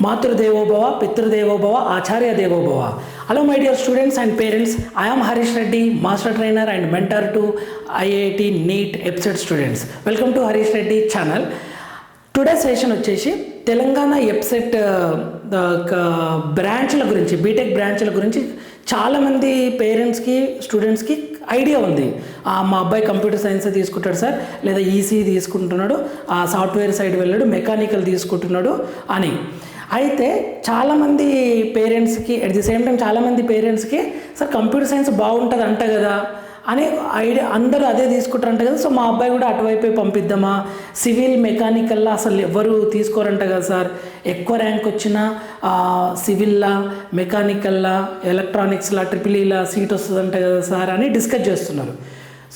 మాతృదేవోభవ పితృదేవోభవ ఆచార్య దేవోభవ hello my dear students and parents I'm Harish Reddy master trainer and mentor to IIT NEET EAPCET students welcome to Harish Reddy channel today session వచ్చేసి తెలంగాణ ఎప్సెట్ బ్రాంచ్ల uh, గురించి BTech బ్రాంచ్ల గురించి చాలామంది పేరెంట్స్కి స్టూడెంట్స్కి ఐడియా ఉంది. ఆ, మా అబ్బాయి కంప్యూటర్ సైన్స్ తీసుకుంటాడు సార్ లేదా ఈసీ తీసుకుంటున్నాడు ఆ సాఫ్ట్వేర్ సైడ్ వెళ్ళాడు మెకానికల్ తీసుకుంటున్నాడు అని. అయితే చాలామంది పేరెంట్స్కి అట్ ది సేమ్ టైం చాలామంది పేరెంట్స్కి సార్ కంప్యూటర్ సైన్స్ బాగుంటుంది అంట కదా అని ఐడియా అందరూ అదే తీసుకుంటారంట కదా. సో మా అబ్బాయి కూడా అటువైపే పంపిద్దామా? సివిల్ మెకానికల్లా అసలు ఎవరు తీసుకోరంట కదా సార్. ఎక్కువ ర్యాంక్ వచ్చినా సివిల్లా మెకానికల్లా ఎలక్ట్రానిక్స్లా ట్రిపుల్ ఈలా సీట్ వస్తుందంట కదా సార్ అని డిస్కస్ చేస్తున్నారు.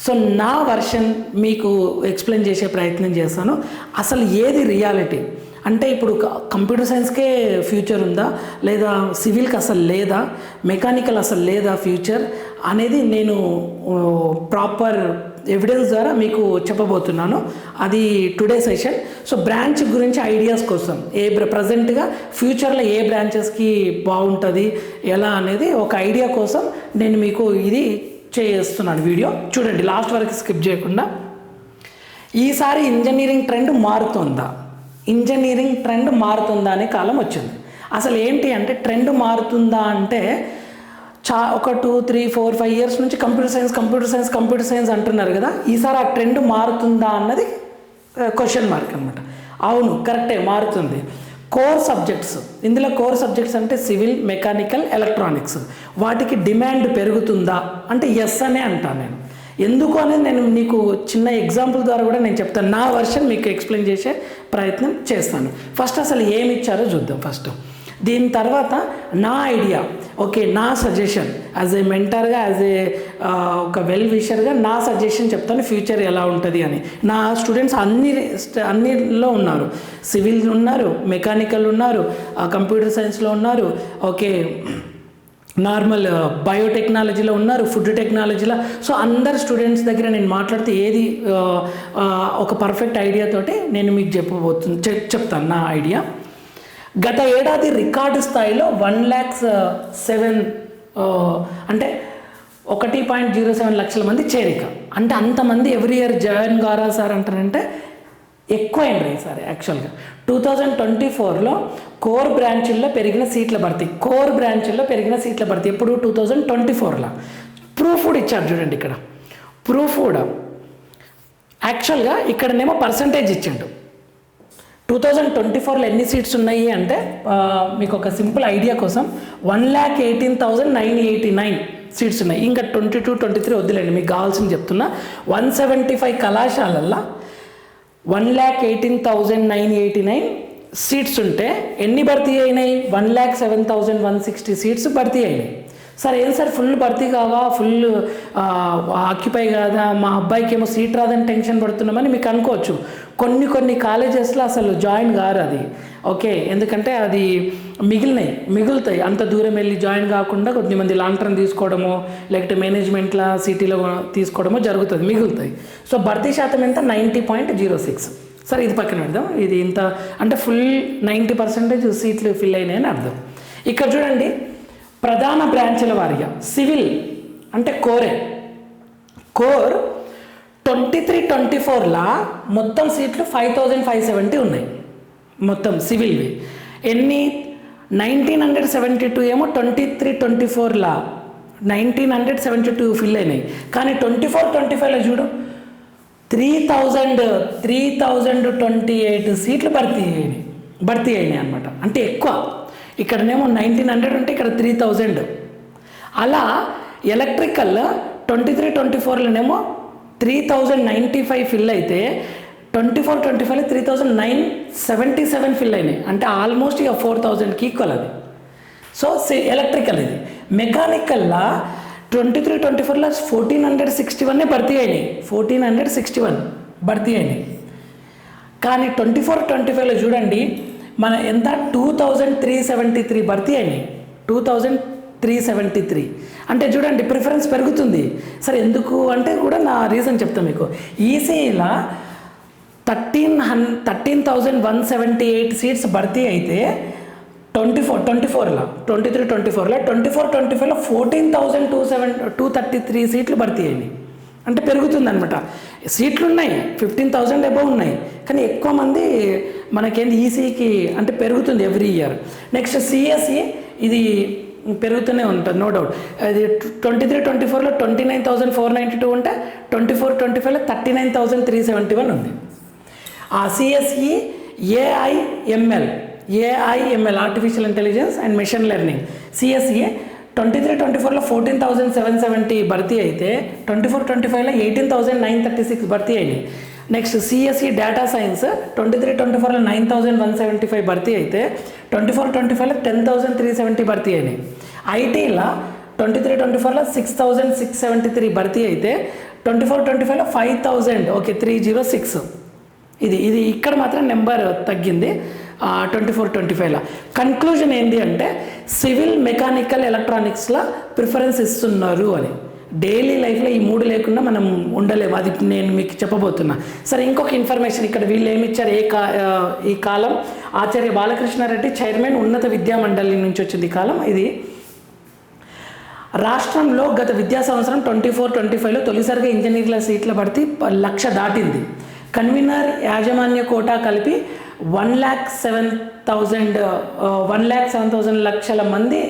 సో నా వర్షన్ మీకు ఎక్స్ప్లెయిన్ చేసే ప్రయత్నం చేస్తాను. అసలు ఏది రియాలిటీ? అంటే ఇప్పుడు కంప్యూటర్ సైన్స్కే ఫ్యూచర్ ఉందా? లేదా సివిల్కి అసలు లేదా? మెకానికల్ అసలు లేదా ఫ్యూచర్? అనేది నేను ప్రాపర్ ఎవిడెన్స్ ద్వారా మీకు చెప్పబోతున్నాను. అది టుడే సెషన్. సో బ్రాంచ్ గురించి ఐడియాస్ కోసం. ఏ ప్రజెంట్గా ఫ్యూచర్లో ఏ బ్రాంచెస్కి బాగుంటుంది? ఎలా అనేది ఒక ఐడియా కోసం నేను మీకు ఇది చేస్తున్నాను వీడియో. చూడండి లాస్ట్ వరకు స్కిప్ చేయకుండా. ఈసారి ఇంజనీరింగ్ ట్రెండ్ మారుతుందా? ఇంజనీరింగ్ ట్రెండ్ మారుతుందా అనే కాలం వచ్చింది. అసలు ఏంటి అంటే ట్రెండ్ మారుతుందా అంటే చా ఒక two three four five years నుంచి computer science computer science computer science అంటున్నారు కదా ఈసారి ఆ ట్రెండ్ మారుతుందా అన్నది క్వశ్చన్ మార్క్ అనమాట అవును కరెక్టే మారుతుంది. కోర్ సబ్జెక్ట్స్ ఇందులో కోర్ సబ్జెక్ట్స్ అంటే సివిల్ మెకానికల్ ఎలక్ట్రానిక్స్. వాటికి డిమాండ్ పెరుగుతుందా అంటే ఎస్ అనే అంటాను నేను. ఎందుకు అనేది నేను మీకు చిన్న ఎగ్జాంపుల్ ద్వారా కూడా నేను చెప్తాను. నా వర్షన్ మీకు ఎక్స్ప్లెయిన్ చేసే ప్రయత్నం చేస్తాను. ఫస్ట్ అసలు ఏమి ఇచ్చారో చూద్దాం ఫస్ట్ దీని తర్వాత నా ఐడియా ఓకే నా సజెషన్ యాజ్ ఏ మెంటర్గా యాజ్ ఏ ఒక వెల్ విషర్గా నా సజెషన్ చెప్తాను ఫ్యూచర్ ఎలా ఉంటుంది అని. నా స్టూడెంట్స్ అన్ని అన్నిలో ఉన్నారు. సివిల్ ఉన్నారు మెకానికల్ ఉన్నారు కంప్యూటర్ సైన్స్లో ఉన్నారు ఓకే నార్మల్ బయోటెక్నాలజీలో ఉన్నారు ఫుడ్ టెక్నాలజీలో సో అందరు స్టూడెంట్స్ దగ్గర నేను మాట్లాడితే ఏది ఒక పర్ఫెక్ట్ ఐడియాతోటి నేను మీకు చెప్పబోతుంది చెప్- చెప్తాను నా ఐడియా గత ఏడాది రికార్డు స్థాయిలో వన్ ల్యాక్స్ సెవెన్ అంటే ఒకటి పాయింట్ జీరో సెవెన్ లక్షల మంది చేరిక. అంటే అంతమంది ఎవ్రీ ఇయర్ జాయిన్ గారా సార్ అంటారంటే ఎక్కువ సార్ యాక్చువల్గా టూ థౌజండ్ ట్వంటీ ఫోర్లో కోర్ బ్రాంచ్ల్లో పెరిగిన సీట్ల భర్తీ కోర్ బ్రాంచ్ల్లో పెరిగిన సీట్ల భర్తీ ఎప్పుడు? టూ థౌజండ్ ట్వంటీ ఫోర్లో ప్రూఫ్ కూడా ఇచ్చారు చూడండి ఇక్కడ. ప్రూఫ్ కూడా. యాక్చువల్గా ఇక్కడనేమో పర్సంటేజ్ ఇచ్చిండు. టూ థౌజండ్ ట్వంటీ ఫోర్లో ఎన్ని సీట్స్ ఉన్నాయి అంటే మీకు ఒక సింపుల్ ఐడియా కోసం one lakh eighteen thousand nine eighty nine seats ఉన్నాయి. ఇంకా ట్వంటీ టూ ట్వంటీ త్రీ వద్దులేండి మీకు కావాల్సింది చెప్తున్నా. వన్ సెవెంటీ ఫైవ్ కళాశాలల్లో one lakh eighteen thousand nine eighty nine seats ఉంటే ఎన్ని భర్తీ అయినాయి? One lakh seven thousand one sixty seats భర్తీ అయినాయి. సార్ ఏం సార్ ఫుల్ భర్తీ కావా? ఫుల్ ఆక్యుపై కాదా? మా అబ్బాయికి ఏమో సీట్ రాదని టెన్షన్ పడుతున్నామని మీకు అనుకోవచ్చు. కొన్ని కొన్ని కాలేజెస్లో అసలు జాయిన్ కారు అది. ఓకే ఎందుకంటే అది మిగిలినాయి మిగులుతాయి. అంత దూరం వెళ్ళి జాయిన్ కాకుండా కొద్దిమంది లాంగ్ టర్మ్ తీసుకోవడమో లేకపోతే మేనేజ్మెంట్ల సిటీలో తీసుకోవడమో జరుగుతుంది మిగులుతాయి. సో భర్తీ శాతం ఎంత? Ninety point zero six. సరే ఇది పక్కన పెడదాం. ఇది ఇంత అంటే ఫుల్ నైంటీ పర్సెంటేజ్ సీట్లు ఫిల్ అయినాయని అర్థం. ఇక్కడ చూడండి ప్రధాన బ్రాంచ్ల వారిగా సివిల్ అంటే కోరే కోర్ ట్వంటీ త్రీ ట్వంటీ ఫోర్లా మొత్తం సీట్లు ఫైవ్ థౌజండ్ ఫైవ్ సెవెంటీ ఉన్నాయి. మొత్తం సివిల్వి ఎన్ని? నైన్టీన్ హండ్రెడ్ సెవెంటీ టూ ఏమో twenty three twenty ఫోర్లా nineteen hundred seventy two fill అయినాయి. కానీ ట్వంటీ ఫోర్ ట్వంటీ ఫైవ్లో చూడు. Three thousand three thousand twenty eight సీట్లు భర్తీ అయినాయి. భర్తీ అయినాయి అనమాట అంటే ఎక్కువ. ఇక్కడనేమో నైన్టీన్ హండ్రెడ్ ఉంటే ఇక్కడ త్రీ థౌజండ్. అలా electrical twenty three twenty ఫోర్లోనేమో three thousand ninety five fill అయితే twenty four twenty five three thousand nine seventy seven fill అయినాయి. అంటే ఆల్మోస్ట్ ఇక ఫోర్ థౌజండ్కి ఈక్వల్ అది. సో ఎలక్ట్రికల్ ఇది. మెకానికల్లా ట్వంటీ త్రీ ట్వంటీ ఫోర్లో ఫోర్టీన్ హండ్రెడ్ సిక్స్టీ వన్నే భర్తీ అయినాయి. ఫోర్టీన్ హండ్రెడ్ సిక్స్టీ వన్ భర్తీ అయినాయి. కానీ ట్వంటీ ఫోర్ ట్వంటీ ఫైవ్లో చూడండి మన ఎంత? Two thousand three seventy three భర్తీ అయినాయి. Two thousand three seventy three అంటే చూడండి ప్రిఫరెన్స్ పెరుగుతుంది. సరే ఎందుకు? అంటే కూడా నా రీజన్ చెప్తాను మీకు. ఈసీఈలా థర్టీన్ హన్ thirteen thousand one seventy eight seats భర్తీ అయితే ట్వంటీ ఫోర్ ట్వంటీ ఫోర్లో? ట్వంటీ త్రీ ట్వంటీ ఫోర్లో? ట్వంటీ ఫోర్ ట్వంటీ ఫైవ్లో fourteen thousand two seven two thirty three సీట్లు భర్తీ అయినాయి. అంటే పెరుగుతుంది అనమాట సీట్లు ఉన్నాయి ఫిఫ్టీన్ థౌజండ్ అబౌవ్ ఉన్నాయి. కానీ ఎక్కువ మంది మనకేంది ఈసీకి అంటే పెరుగుతుంది ఎవ్రీ ఇయర్. నెక్స్ట్ సిఎస్ఈ ఇది పెరుగుతూనే ఉంటుంది నో డౌట్. అది ట్వంటీ త్రీ ట్వంటీ ఫోర్లో twenty nine thousand four ninety two ఉంటే ట్వంటీ ఫోర్ ట్వంటీ ఫైవ్లో thirty nine thousand three seventy one ఉంది. ఆ CSE AIML AIML artificial intelligence and machine learning CSE twenty three twenty ఫోర్లో fourteen thousand seven seventy భర్తీ అయితే twenty four twenty ఫైవ్లో eighteen thousand nine thirty six భర్తీ అయినాయి. Next CSE data science twenty three twenty ఫోర్లో nine thousand one seventy five భర్తీ అయితే twenty four twenty ఫైవ్లో టెన్ థౌసండ్ త్రీ సెవెంటీ భర్తీ అయినాయి. ఐటీలో ట్వంటీ త్రీ ట్వంటీ ఫోర్లో six thousand six seventy three భర్తీ అయితే ట్వంటీ ఫోర్ ట్వంటీ ఫైవ్లో five thousand okay three zero six ఇది ఇది ఇక్కడ మాత్రం నెంబర్ తగ్గింది. ట్వంటీ ఫోర్ ట్వంటీ ఫైవ్లో కన్క్లూజన్ ఏంటి అంటే సివిల్ మెకానికల్ ఎలక్ట్రానిక్స్లో ప్రిఫరెన్స్ ఇస్తున్నారు అని. డైలీ లైఫ్లో ఈ మూడు లేకుండా మనం ఉండలేము. అది నేను మీకు చెప్పబోతున్నా. సరే ఇంకొక ఇన్ఫర్మేషన్ ఇక్కడ వీళ్ళు ఏమి ఇచ్చారు? ఏ కా ఈ కాలం ఆచార్య బాలకృష్ణారెడ్డి చైర్మన్ ఉన్నత విద్యా మండలి నుంచి వచ్చింది ఈ కాలం. ఇది రాష్ట్రంలో గత విద్యా సంవత్సరం ట్వంటీ ఫోర్ ట్వంటీ ఫైవ్లో తొలిసారిగా ఇంజనీర్ల సీట్ల పడితే లక్ష దాటింది. కన్వీనర్ యాజమాన్య కోటా కలిపి one lakh seven thousand one lakh seven thousand లక్షల మంది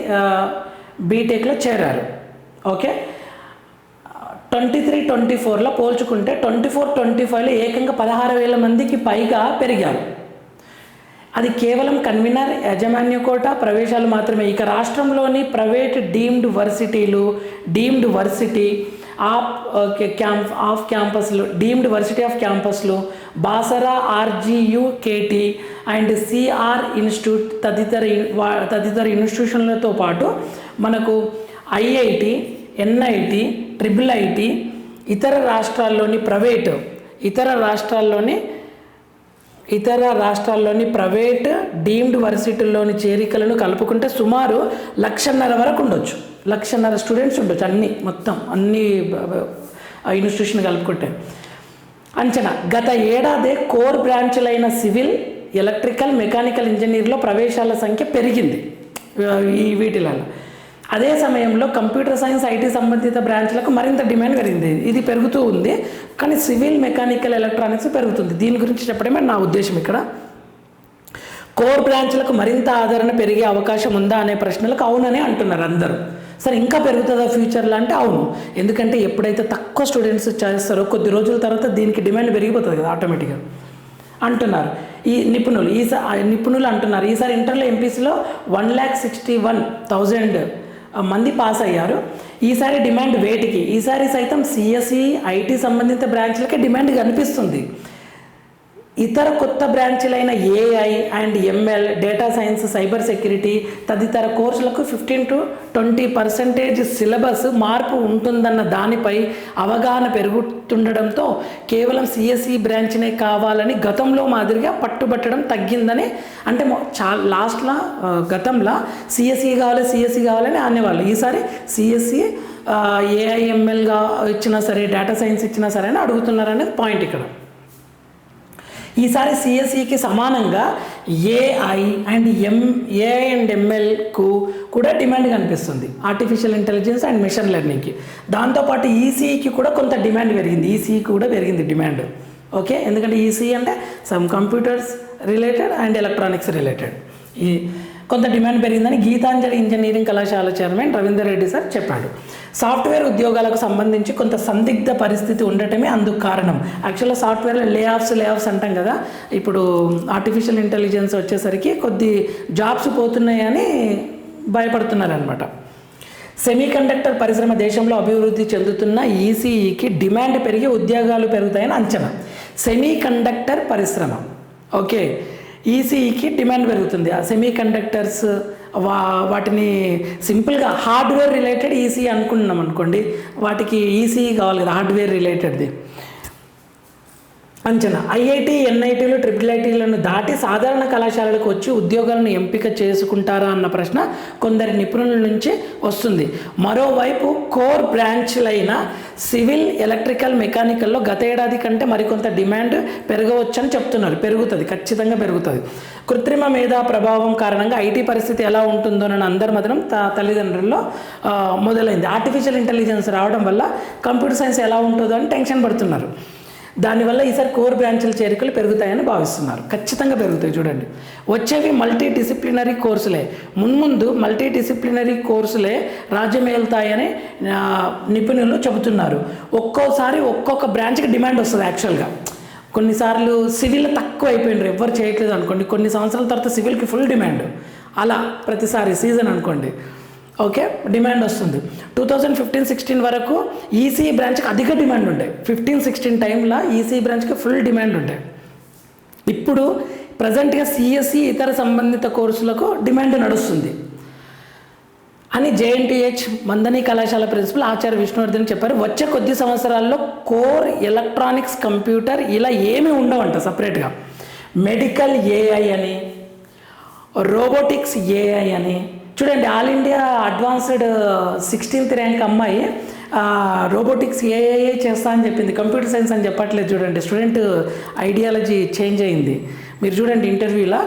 బీటెక్లో చేరారు. ఓకే? ట్వంటీ త్రీ ట్వంటీ ఫోర్లో పోల్చుకుంటే ట్వంటీ ఫోర్ ట్వంటీ ఫైవ్లో ఏకంగా పదహారు వేల మందికి పైగా పెరిగారు. అది కేవలం కన్వీనర్ యాజమాన్య కోట ప్రవేశాలు మాత్రమే. ఇక రాష్ట్రంలోని private deemed వర్సిటీలు deemed varsity off camp off క్యాంపస్లు deemed varsity off క్యాంపస్లు Basara RGUKT and CR institute తదితర తదితర ఇన్స్టిట్యూషన్లతో పాటు మనకు ఐఐటి ఎన్ఐటి ట్రిపుల్ ఐటి ఇతర రాష్ట్రాల్లోని ప్రైవేట్ ఇతర రాష్ట్రాల్లోని ఇతర రాష్ట్రాల్లోని ప్రైవేట్ డీమ్డ్ వర్సిటీల్లోని చేరికలను కలుపుకుంటే సుమారు లక్షన్నర వరకు ఉండొచ్చు. లక్షన్నర స్టూడెంట్స్ ఉండొచ్చు అన్ని మొత్తం అన్ని ఇన్స్టిట్యూషన్ కలుపుకుంటే. అంచనా గత ఏడాదే కోర్ బ్రాంచ్లైన సివిల్ ఎలక్ట్రికల్ మెకానికల్ ఇంజనీర్లో ప్రవేశాల సంఖ్య పెరిగింది ఈ వీటిలలో అదే సమయంలో కంప్యూటర్ సైన్స్ ఐటీ సంబంధిత బ్రాంచ్లకు మరింత డిమాండ్ పెరిగింది. ఇది పెరుగుతూ ఉంది కానీ సివిల్ మెకానికల్ ఎలక్ట్రానిక్స్ పెరుగుతుంది. దీని గురించి చెప్పడమే నా ఉద్దేశం ఇక్కడ. కోర్ బ్రాంచ్లకు మరింత ఆదరణ పెరిగే అవకాశం ఉందా అనే ప్రశ్నలకు అవుననే అంటున్నారు అందరూ. సరే ఇంకా పెరుగుతుందా ఫ్యూచర్లో? అంటే అవును. ఎందుకంటే ఎప్పుడైతే తక్కువ స్టూడెంట్స్ చేస్తారో కొద్ది రోజుల తర్వాత దీనికి డిమాండ్ పెరిగిపోతుంది కదా ఆటోమేటిక్గా. అంటున్నారు. ఈ నిపుణులు ఈసారి నిపుణులు అంటున్నారు. ఈసారి ఇంటర్లో ఎంపీసీలో one lakh sixty one thousand మంది పాస్ అయ్యారు. ఈసారి డిమాండ్ వేటికి? ఈసారి సైతం సిఎస్ఈ ఐటీ సంబంధిత బ్రాంచ్లకే డిమాండ్ కనిపిస్తుంది. ఇతర కొత్త బ్రాంచ్లైన AI and ML data science cyber security తదితర కోర్సులకు fifteen to twenty percentage syllabus మార్పు ఉంటుందన్న దానిపై అవగాహన పెరుగుతుండడంతో కేవలం సిఎస్ఈ బ్రాంచ్నే కావాలని గతంలో మాదిరిగా పట్టుబట్టడం తగ్గిందని అంటే చా లాస్ట్లో గతంలో సిఎస్ఈ కావాలి సిఎస్ఈ కావాలని అనేవాళ్ళు. ఈసారి సిఎస్ఈ ఏఐఎంఎల్గా ఇచ్చినా సరే డేటా సైన్స్ ఇచ్చినా సరే అని అడుగుతున్నారనేది పాయింట్ ఇక్కడ. ఈసారి సిఎస్ఈకి సమానంగా AI and M AI and ఎంఎల్కు కూడా డిమాండ్ కనిపిస్తుంది. ఆర్టిఫిషియల్ ఇంటెలిజెన్స్ అండ్ మిషన్ లెర్నింగ్కి దాంతోపాటు ఈసీఈకి కూడా కొంత డిమాండ్ పెరిగింది. ఈసీఈకి కూడా పెరిగింది డిమాండ్ ఓకే ఎందుకంటే ఈసీఈ అంటే some computers related and electronics related ఈ కొంత డిమాండ్ పెరిగిందని గీతాంజలి ఇంజనీరింగ్ కళాశాల చైర్మన్ రవీందర్ రెడ్డి సార్ చెప్పాడు. సాఫ్ట్వేర్ ఉద్యోగాలకు సంబంధించి కొంత సందిగ్ధ పరిస్థితి ఉండటమే అందుకు కారణం. యాక్చువల్గా సాఫ్ట్వేర్లో లే ఆఫ్స్ లే ఆఫ్స్ అంటాం కదా. ఇప్పుడు ఆర్టిఫిషియల్ ఇంటెలిజెన్స్ వచ్చేసరికి కొద్ది జాబ్స్ పోతున్నాయని భయపడుతున్నారనమాట సెమీ కండక్టర్ పరిశ్రమ దేశంలో అభివృద్ధి చెందుతున్న ఈసీఈకి డిమాండ్ పెరిగి ఉద్యోగాలు పెరుగుతాయని అంచనా. సెమీ కండక్టర్ పరిశ్రమ. ఓకే ఈసీఈకి డిమాండ్ పెరుగుతుంది. ఆ సెమీ కండక్టర్స్ వా వాటిని సింపుల్గా హార్డ్వేర్ రిలేటెడ్ ఈసీ అనుకుంటున్నాం అనుకోండి వాటికి ఈసీ కావాలి కదా హార్డ్వేర్ రిలేటెడ్ది అంచనా. ఐఐటి ఎన్ఐటీలు ట్రిపుల్ ఐటీలను దాటి సాధారణ కళాశాలలకు వచ్చి ఉద్యోగాలను ఎంపిక చేసుకుంటారా అన్న ప్రశ్న కొందరి నిపుణుల నుంచి వస్తుంది. మరోవైపు కోర్ బ్రాంచ్లైన సివిల్ ఎలక్ట్రికల్ మెకానికల్లో గత ఏడాది కంటే మరికొంత డిమాండ్ పెరగవచ్చని చెప్తున్నారు. పెరుగుతుంది ఖచ్చితంగా పెరుగుతుంది. కృత్రిమ మేధా ప్రభావం కారణంగా ఐటీ పరిస్థితి ఎలా ఉంటుందోనని అందరి మాత్రం తల్లిదండ్రుల్లో మొదలైంది. ఆర్టిఫిషియల్ ఇంటెలిజెన్స్ రావడం వల్ల కంప్యూటర్ సైన్స్ ఎలా ఉంటుందో అని టెన్షన్ పడుతున్నారు. దానివల్ల ఈసారి కోర్ బ్రాంచ్ల చేరికలు పెరుగుతాయని భావిస్తున్నారు. ఖచ్చితంగా పెరుగుతాయి చూడండి. వచ్చేవి మల్టీ డిసిప్లినరీ కోర్సులే మున్ముందు మల్టీ డిసిప్లినరీ కోర్సులే రాజ్యమేలుతాయని నిపుణులు చెబుతున్నారు. ఒక్కోసారి ఒక్కొక్క బ్రాంచ్కి డిమాండ్ వస్తుంది యాక్చువల్గా కొన్నిసార్లు సివిల్ తక్కువ అయిపోయినారు. ఎవ్వరు చేయట్లేదు అనుకోండి. కొన్ని సంవత్సరాల తర్వాత సివిల్కి ఫుల్ డిమాండ్. అలా ప్రతిసారి సీజన్ అనుకోండి. ఓకే డిమాండ్ వస్తుంది. టూ థౌజండ్ ఫిఫ్టీన్ సిక్స్టీన్ వరకు ఈసీ బ్రాంచ్కి అధిక డిమాండ్ ఉండే. ఫిఫ్టీన్ సిక్స్టీన్ టైంలో ఈసీ బ్రాంచ్కి ఫుల్ డిమాండ్ ఉండే. ఇప్పుడు ప్రజెంట్గా సిఎస్సి ఇతర సంబంధిత కోర్సులకు డిమాండ్ నడుస్తుంది. అని జేఎన్టీహెచ్ మందని కళాశాల ప్రిన్సిపల్ ఆచార్య విష్ణువర్ధన్ చెప్పారు. వచ్చే కొద్ది సంవత్సరాల్లో కోర్ ఎలక్ట్రానిక్స్ కంప్యూటర్ ఇలా ఏమీ ఉండవంట సపరేట్గా. మెడికల్ ఏఐ అని రోబోటిక్స్ ఏఐ అని చూడండి all India advanced uh, sixteenth rank అమ్మాయి రోబోటిక్స్ ఏఏ చేస్తా అని చెప్పింది. కంప్యూటర్ సైన్స్ అని చెప్పట్లేదు చూడండి. స్టూడెంట్ ఐడియాలజీ చేంజ్ అయింది. మీరు చూడండి ఇంటర్వ్యూలో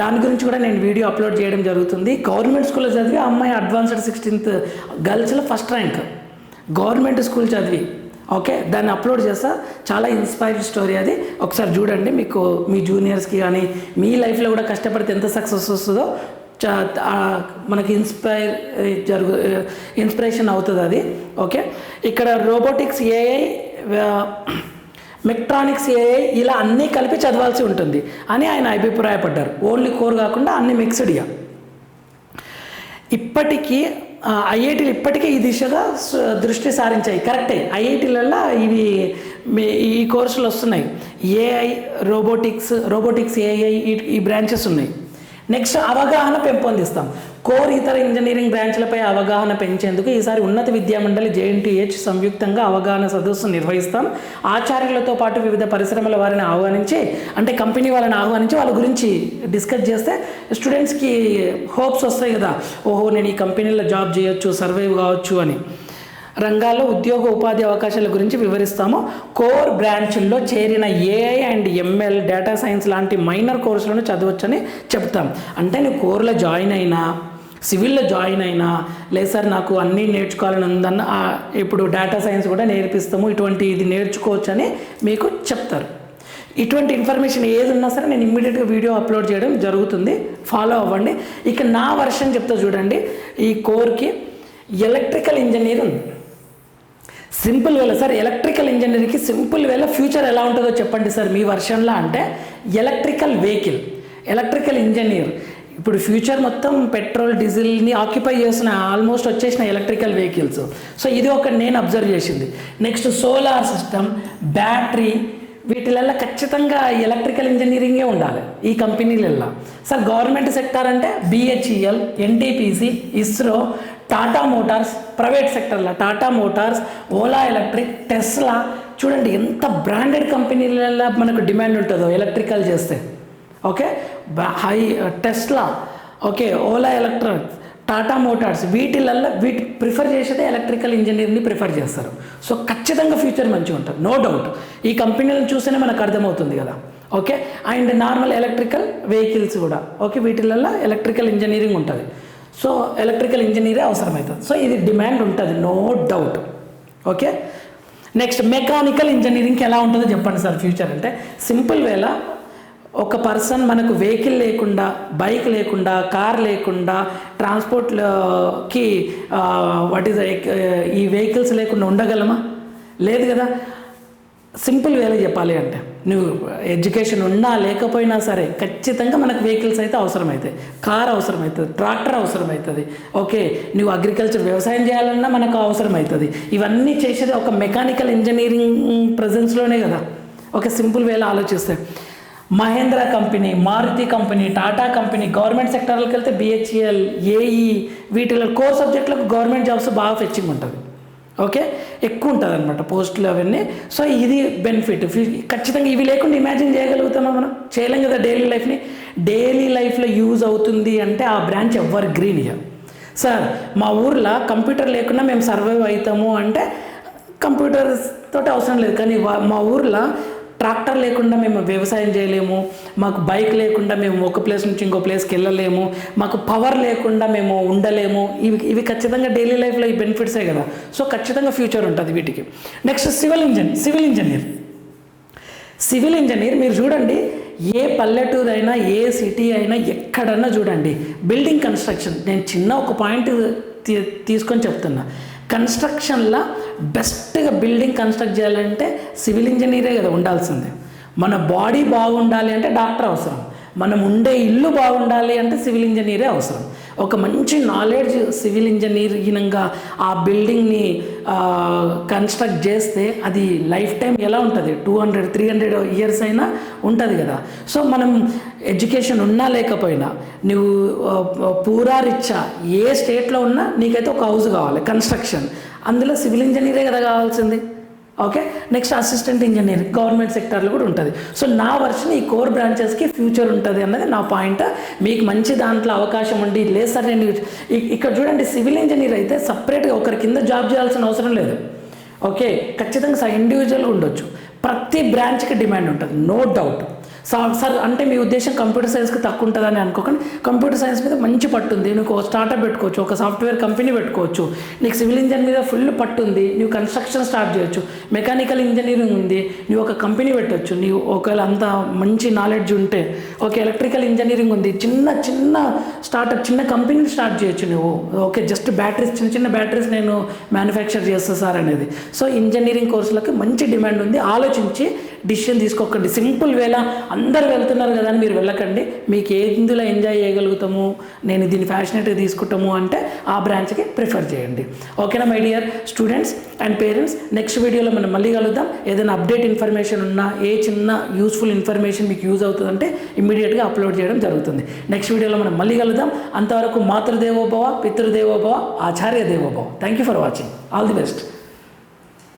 దాని గురించి కూడా నేను వీడియో అప్లోడ్ చేయడం జరుగుతుంది. గవర్నమెంట్ స్కూల్లో చదివి అమ్మాయి అడ్వాన్స్డ్ సిక్స్టీన్త్ గర్ల్స్లో ఫస్ట్ ర్యాంక్ గవర్నమెంట్ స్కూల్ చదివి. ఓకే దాన్ని అప్లోడ్ చేస్తా. చాలా ఇన్స్పైర్ స్టోరీ అది. ఒకసారి చూడండి మీకు మీ జూనియర్స్కి కానీ మీ లైఫ్లో కూడా కష్టపడితే ఎంత సక్సెస్ వస్తుందో మనకి ఇన్స్పైర్ జరుగు ఇన్స్పిరేషన్ అవుతుంది అది. ఓకే? ఇక్కడ రోబోటిక్స్ ఏఐ మెక్ట్రానిక్స్ ఏఐ ఇలా అన్నీ కలిపి చదవాల్సి ఉంటుంది అని ఆయన అభిప్రాయపడ్డారు. ఓన్లీ కోర్ కాకుండా అన్ని మిక్స్డ్గా ఇప్పటికీ ఐఐటీలు ఇప్పటికే ఈ దిశగా దృష్టి సారించాయి. కరెక్టే. ఐఐటీలలో ఇవి మీ- ఈ కోర్సులు వస్తున్నాయి. ఏఐ రోబోటిక్స్ రోబోటిక్స్ ఏఐ ఈ బ్రాంచెస్ ఉన్నాయి. నెక్స్ట్ అవగాహన పెంపొందిస్తాం. కోర్ ఇతర ఇంజనీరింగ్ బ్రాంచ్లపై అవగాహన పెంచేందుకు ఈసారి ఉన్నత విద్యా మండలి జేఎన్టీహెచ్ సంయుక్తంగా అవగాహన సదస్సు నిర్వహిస్తాం. ఆచార్యులతో పాటు వివిధ పరిశ్రమల వారిని ఆహ్వానించి అంటే కంపెనీ వాళ్ళని ఆహ్వానించి వాళ్ళ గురించి డిస్కస్ చేస్తే స్టూడెంట్స్కి హోప్స్ వస్తాయి కదా. ఓహో నేను ఈ కంపెనీలో జాబ్ చేయొచ్చు సర్వైవ్ కావచ్చు అని. రంగాల్లో ఉద్యోగ ఉపాధి అవకాశాల గురించి వివరిస్తాము. కోర్ బ్రాంచ్ల్లో చేరిన AI and ML data science లాంటి మైనర్ కోర్సులను చదవచ్చని చెప్తాం. అంటే నువ్వు కోర్లో జాయిన్ అయినా సివిల్లో జాయిన్ అయినా లేదు సార్ నాకు అన్నీ నేర్చుకోవాలని ఉందన్న ఇప్పుడు డేటా సైన్స్ కూడా నేర్పిస్తాము ఇటువంటి ఇది నేర్చుకోవచ్చు అని మీకు చెప్తారు. ఇటువంటి ఇన్ఫర్మేషన్ ఏది ఉన్నా సరే నేను ఇమ్మీడియట్గా వీడియో అప్లోడ్ చేయడం జరుగుతుంది. ఫాలో అవ్వండి. ఇక నా వర్షన్ చెప్తా చూడండి. ఈ కోర్కి ఎలక్ట్రికల్ ఇంజనీర్ ఉంది. సింపుల్ వేళ సార్ ఎలక్ట్రికల్ ఇంజనీరింగ్కి సింపుల్ వేళ ఫ్యూచర్ ఎలా ఉంటుందో చెప్పండి సార్ మీ వర్షన్లో అంటే ఎలక్ట్రికల్ వెహికల్ ఎలక్ట్రికల్ ఇంజనీర్. ఇప్పుడు ఫ్యూచర్ మొత్తం పెట్రోల్ డీజిల్ని ఆక్యుపై చేసిన ఆల్మోస్ట్ వచ్చేసిన ఎలక్ట్రికల్ వెహికల్స్. సో ఇది ఒక నేను అబ్జర్వ్ చేసింది. నెక్స్ట్ సోలార్ సిస్టమ్ బ్యాటరీ వీటిలల్లో ఖచ్చితంగా ఎలక్ట్రికల్ ఇంజనీరింగే ఉండాలి ఈ కంపెనీలల్లో. సార్ గవర్నమెంట్ సెక్టార్ అంటే BHEL NTPC ISRO Tata motors private సెక్టర్లో Tata motors Ola electric Tesla చూడండి ఎంత బ్రాండెడ్ కంపెనీలలో మనకు డిమాండ్ ఉంటుందో ఎలక్ట్రికల్ చేస్తే. Okay high Tesla okay Ola electronics Tata Motors వీటిలల్లో వీటి ప్రిఫర్ చేసేదే ఎలక్ట్రికల్ ఇంజనీర్ని ప్రిఫర్ చేస్తారు. సో ఖచ్చితంగా ఫ్యూచర్ మంచిగా ఉంటుంది. నో డౌట్ ఈ కంపెనీలను చూస్తేనే మనకు అర్థమవుతుంది కదా. Okay and normal electrical vehicles కూడా. ఓకే వీటిలల్లో ఎలక్ట్రికల్ ఇంజనీరింగ్ ఉంటుంది. సో ఎలక్ట్రికల్ ఇంజనీరే అవసరమవుతుంది సో ఇది డిమాండ్ ఉంటుంది no doubt okay next mechanical ఇంజనీరింగ్కి ఎలా ఉంటుందో చెప్పండి సార్ ఫ్యూచర్ అంటే. సింపుల్ వేలా ఒక పర్సన్ మనకు వెహికల్ లేకుండా బైక్ లేకుండా కార్ లేకుండా ట్రాన్స్పోర్ట్కి వాట్ ఈస్ ఈ వెహికల్స్ లేకుండా ఉండగలమా? లేదు కదా? సింపుల్ వేలో చెప్పాలి అంటే. నువ్వు ఎడ్యుకేషన్ ఉన్నా లేకపోయినా సరే ఖచ్చితంగా మనకు వెహికల్స్ అయితే అవసరమవుతాయి కార్ అవసరమవుతుంది ట్రాక్టర్ అవసరమవుతుంది ఓకే నువ్వు అగ్రికల్చర్ వ్యవసాయం చేయాలన్నా మనకు అవసరమవుతుంది ఇవన్నీ చేసేది ఒక మెకానికల్ ఇంజనీరింగ్ ప్రజెన్స్లోనే కదా. ఒక సింపుల్ వేలో ఆలోచిస్తే. Mahindra company Maruti company Tata company government సెక్టర్లకు వెళ్తే బిహెచ్ఎల్ ఏఈ వీటిలో కోర్ సబ్జెక్టులకు గవర్నమెంట్ జాబ్స్ బాగా ఫెచ్చింగ్ ఉంటుంది. ఓకే? ఎక్కువ ఉంటుంది అనమాట పోస్టులు అవన్నీ. సో ఇది బెనిఫిట్. ఖచ్చితంగా ఇవి లేకుండా ఇమాజిన్ చేయగలుగుతామా మనం? చేయలేం కదా డైలీ లైఫ్ని? డైలీ లైఫ్లో యూజ్ అవుతుంది అంటే ఆ branch evergreen year. Sir మా ఊర్లో కంప్యూటర్ లేకుండా మేము సర్వైవ్ అవుతాము అంటే కంప్యూటర్ తోటి అవసరం లేదు. కానీ వా- మా ఊర్లో ట్రాక్టర్ లేకుండా మేము వ్యవసాయం చేయలేము మాకు బైక్ లేకుండా మేము ఒక ప్లేస్ నుంచి ఇంకో ప్లేస్కి వెళ్ళలేము మాకు పవర్ లేకుండా మేము ఉండలేము. ఇవి ఇవి ఖచ్చితంగా డైలీ లైఫ్లో ఈ బెనిఫిట్సే కదా. సో ఖచ్చితంగా ఫ్యూచర్ ఉంటుంది వీటికి. Next civil engine civil engineer civil engineer మీరు చూడండి ఏ పల్లెటూరు అయినా ఏ సిటీ అయినా ఎక్కడన్నా చూడండి బిల్డింగ్ కన్స్ట్రక్షన్ నేను చిన్న ఒక పాయింట్ తీ- తీసుకొని చెప్తున్నా. కన్స్ట్రక్షన్లో బెస్ట్గా బిల్డింగ్ కన్స్ట్రక్ట్ చేయాలంటే సివిల్ ఇంజనీరే కదా ఉండాల్సిందే. మన బాడీ బాగుండాలి అంటే డాక్టర్ అవసరం. మనం ఉండే ఇల్లు బాగుండాలి అంటే సివిల్ ఇంజనీరే అవసరం. ఒక మంచి నాలెడ్జ్ సివిల్ ఇంజనీరింగ్గా ఆ బిల్డింగ్ని కన్స్ట్రక్ట్ చేస్తే అది లైఫ్ టైం ఎలా ఉంటుంది? Two hundred three hundred years అయినా ఉంటుంది కదా. సో మనం ఎడ్యుకేషన్ ఉన్నా లేకపోయినా నువ్వు పూరా రిచ్చా ఏ స్టేట్లో ఉన్నా నీకైతే ఒక హౌస్ కావాలి కన్స్ట్రక్షన్ అందులో సివిల్ ఇంజనీరే కదా కావాల్సింది. Okay next assistant engineer government సెక్టర్లో కూడా ఉంటుంది. సో నా వర్షన్ ఈ కోర్ బ్రాంచెస్కి ఫ్యూచర్ ఉంటుంది అన్నది నా పాయింట్ మీకు మంచి దాంట్లో అవకాశం ఉండి లేదు సార్ నేను ఇక్కడ చూడండి సివిల్ ఇంజనీర్ అయితే సపరేట్గా ఒకరి కింద జాబ్ చేయాల్సిన అవసరం లేదు. ఓకే ఖచ్చితంగా సార్ ఇండివిజువల్గా ఉండొచ్చు. ప్రతి బ్రాంచ్కి డిమాండ్ ఉంటుంది. నో డౌట్ సార్ సార్ అంటే మీ ఉద్దేశం కంప్యూటర్ సైన్స్కి తక్కువ ఉంటుందని అనుకోకండి. కంప్యూటర్ సైన్స్ మీద మంచి పట్టుంది. నువ్వు ఒక స్టార్టప్ పెట్టుకోవచ్చు ఒక సాఫ్ట్వేర్ కంపెనీ పెట్టుకోవచ్చు. నీకు సివిల్ ఇంజన్ మీద ఫుల్ పట్టుంది. నువ్వు కన్స్ట్రక్షన్ స్టార్ట్ చేయొచ్చు. మెకానికల్ ఇంజనీరింగ్ ఉంది. నువ్వు ఒక కంపెనీ పెట్టవచ్చు నీవు ఒకవేళ అంత మంచి నాలెడ్జ్ ఉంటే ఒక ఎలక్ట్రికల్ ఇంజనీరింగ్ ఉంది. చిన్న చిన్న స్టార్ట్అప్ చిన్న కంపెనీని స్టార్ట్ చేయొచ్చు నువ్వు. ఓకే జస్ట్ బ్యాటరీస్ చిన్న చిన్న బ్యాటరీస్ నేను మ్యానుఫ్యాక్చర్ చేస్తా సార్ అనేది. సో ఇంజనీరింగ్ కోర్సులకి మంచి డిమాండ్ ఉంది. ఆలోచించి డిసిషన్ తీసుకోకండి. సింపుల్ వేలా అందరు వెళ్తున్నారు కదా అని మీరు వెళ్ళకండి. మీకు ఏ ఇందులో ఎంజాయ్ చేయగలుగుతాము? నేను దీన్ని ఫ్యాషనేట్గా తీసుకుంటాము అంటే ఆ బ్రాంచ్కి ప్రిఫర్ చేయండి. ఓకేనా my dear students and parents? Next వీడియోలో మనం మళ్ళీ కలుద్దాం. ఏదైనా అప్డేట్ ఇన్ఫర్మేషన్ ఉన్నా ఏ చిన్న యూస్ఫుల్ ఇన్ఫర్మేషన్ మీకు యూజ్ అవుతుందంటే ఇమ్మీడియట్గా అప్లోడ్ చేయడం జరుగుతుంది. నెక్స్ట్ వీడియోలో మనం మళ్ళీ కలుద్దాం. అంతవరకు మాతృదేవోభవ పితృదేవోభవ ఆచార్య దేవోభవ. Thank you for watching all the best